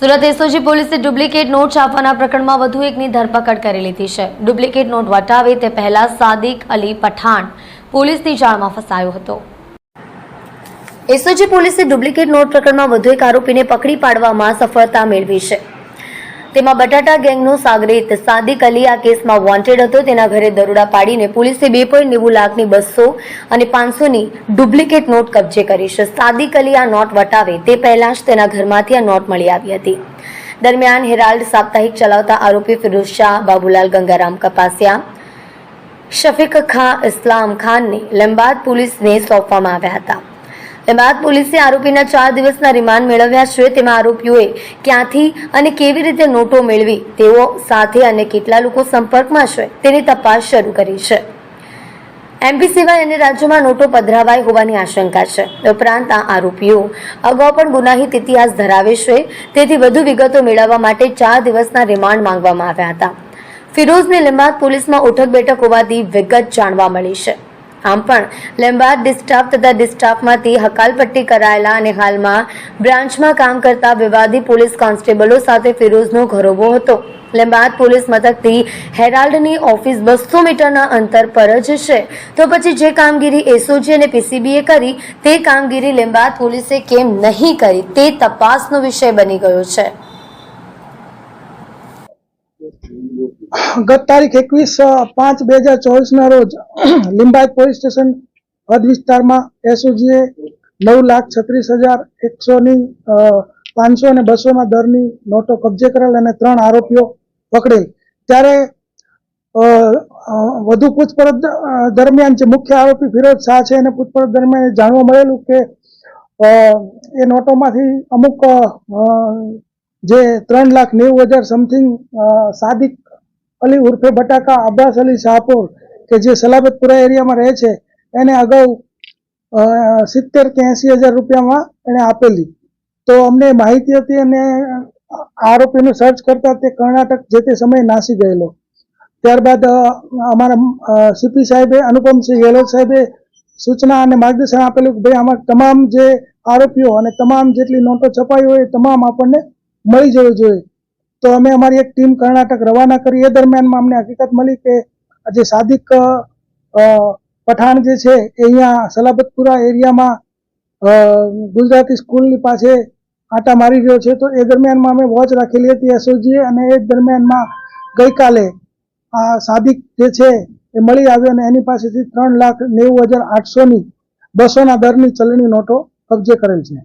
Surat SOG પોલીસે duplicate note છાપવાના પ્રકરણમાં વધુ એકની ધરપકડ કરી લીધી છે. ડુપ્લિકેટ નોટ વટાવે તે પહેલા સાદિક અલી પઠાણ પોલીસની જાળમાં ફસાયો હતો. એસઓજી પોલીસે ડુપ્લિકેટ નોટ પ્રકરણમાં વધુ એક આરોપીને પકડી પાડવામાં સફળતા મેળવી છે. તેમાં બટાટા ગેંગનો સાગરીત સાદિક અલી આ કેસમાં વોન્ટેડ હતો. તેના ઘરે દરોડા પાડીને પોલીસે બે પોઈન્ટ નેવું લાખની બસો અને પાંચસોની ડુપ્લિકેટ નોટ કબજે કરી છે. સાદિક અલી આ નોટ વટાવે તે પહેલાં જ તેના ઘરમાંથી આ નોટ મળી આવી હતી. દરમિયાન હેરાલ્ડ સાપ્તાહિક ચલાવતા આરોપી ફિરોઝ શાહ, બાબુલાલ ગંગારામ કપાસિયા, શફીક ખાન ઇસ્લામ ખાનને લંબાદ પોલીસને સોંપવામાં આવ્યા હતા. લંબાદ પોલીસે આરોપીના ચાર દિવસના રિમાન્ડ મેળવ્યા છે. તેમાં આરોપીઓએ ક્યાંથી અને કેવી રીતે નોટો મેળવી, તેઓ સાથે અને કેટલા લોકો સંપર્કમાં છે તેની તપાસ શરૂ કરી છે. એમપી સિવાય અન્ય રાજ્યોમાં નોટો પધરાવાઈ હોવાની આશંકા છે. ઉપરાંત આ આરોપીઓ અગાઉ પણ ગુનાહિત ઇતિહાસ ધરાવે છે. તેથી વધુ વિગતો મેળવવા માટે ચાર દિવસના રિમાન્ડ માંગવામાં આવ્યા હતા. ફિરોઝને લીંબાદ પોલીસમાં ઉઠક બેઠક હોવાથી વિગત જાણવા મળી છે. આમ પણ લેમ્બાર્ડ ડિસ્ટાફ તથા ડિસ્ટાફમાંથી હકાલપટ્ટી કરાયેલા અને હાલમાં બ્રાન્ચમાં કામ કરતા વિવાદી પોલીસ કોન્સ્ટેબલો સાથે ફિરોઝનો ઘરોબો હતો. લેમ્બાદ પોલીસ મથકથી હેરાલ્ડની ઓફિસ બસો મીટરના અંતર પર જ છે. તો પછી જે કામગીરી એસઓજી અને પીસીબીએ કરી, તે કામગીરી લેમ્બાદ પોલીસે કેમ નહીં કરી તે તપાસનો વિષય બની ગયો છે. ગત તારીખ એકવીસ પાંચ બે હજાર ચોવીસના રોજ લિંબાયત પોલીસ સ્ટેશન હદ વિસ્તારમાં એસઓજીએ નવ લાખ છત્રીસ હજાર એકસોની પાંચસો અને બસોના દરની નોટો કબજે કરેલ અને ત્રણ આરોપીઓ પકડેલ. ત્યારે વધુ પૂછપરછ દરમિયાન જે મુખ્ય આરોપી ફિરોજ શાહ છે એને પૂછપરછ દરમિયાન જાણવા મળેલું કે એ નોટોમાંથી અમુક જે ત્રણ લાખ નેવું હજાર સમથિંગ સાદિક અલી ઉર્ફે બટાકા અબ્બાસ અલી શાહપુર, કે જે સલાબતપુરા એરિયામાં રહે છે, એને અગાઉ સિત્તેર કે એંસી હજાર રૂપિયામાં એને આપેલી. તો અમને માહિતી હતી અને આરોપીનું સર્ચ કરતા તે કર્ણાટક જે તે સમયે નાસી ગયેલો. ત્યારબાદ અમારા સીપી સાહેબે અનુપમસિંહ ગેહલોત સાહેબે સૂચના અને માર્ગદર્શન આપેલું કે ભાઈ આમાં તમામ જે આરોપીઓ અને તમામ જેટલી નોટો છપાઈ હોય એ તમામ આપણને મળી જવી જોઈએ. તો અમે અમારી એક ટીમ કર્ણાટક રવાના કરી. એ દરમિયાનમાં અમને હકીકત મળી કે જે સાદિક પઠાણ જે છે એ અહીંયા સલાબતપુરા એરિયામાં ગુજરાતી સ્કૂલની પાસે આટા મારી રહ્યો છે. તો એ દરમિયાનમાં અમે વોચ રાખેલી હતી એસઓજીએ અને એ દરમિયાનમાં ગઈકાલે આ સાદિક જે છે એ મળી આવ્યો અને એની પાસેથી ત્રણ લાખ નેવું હજાર આઠસોની બસોના દરની ચલણી નોટો કબજે કરેલ છે.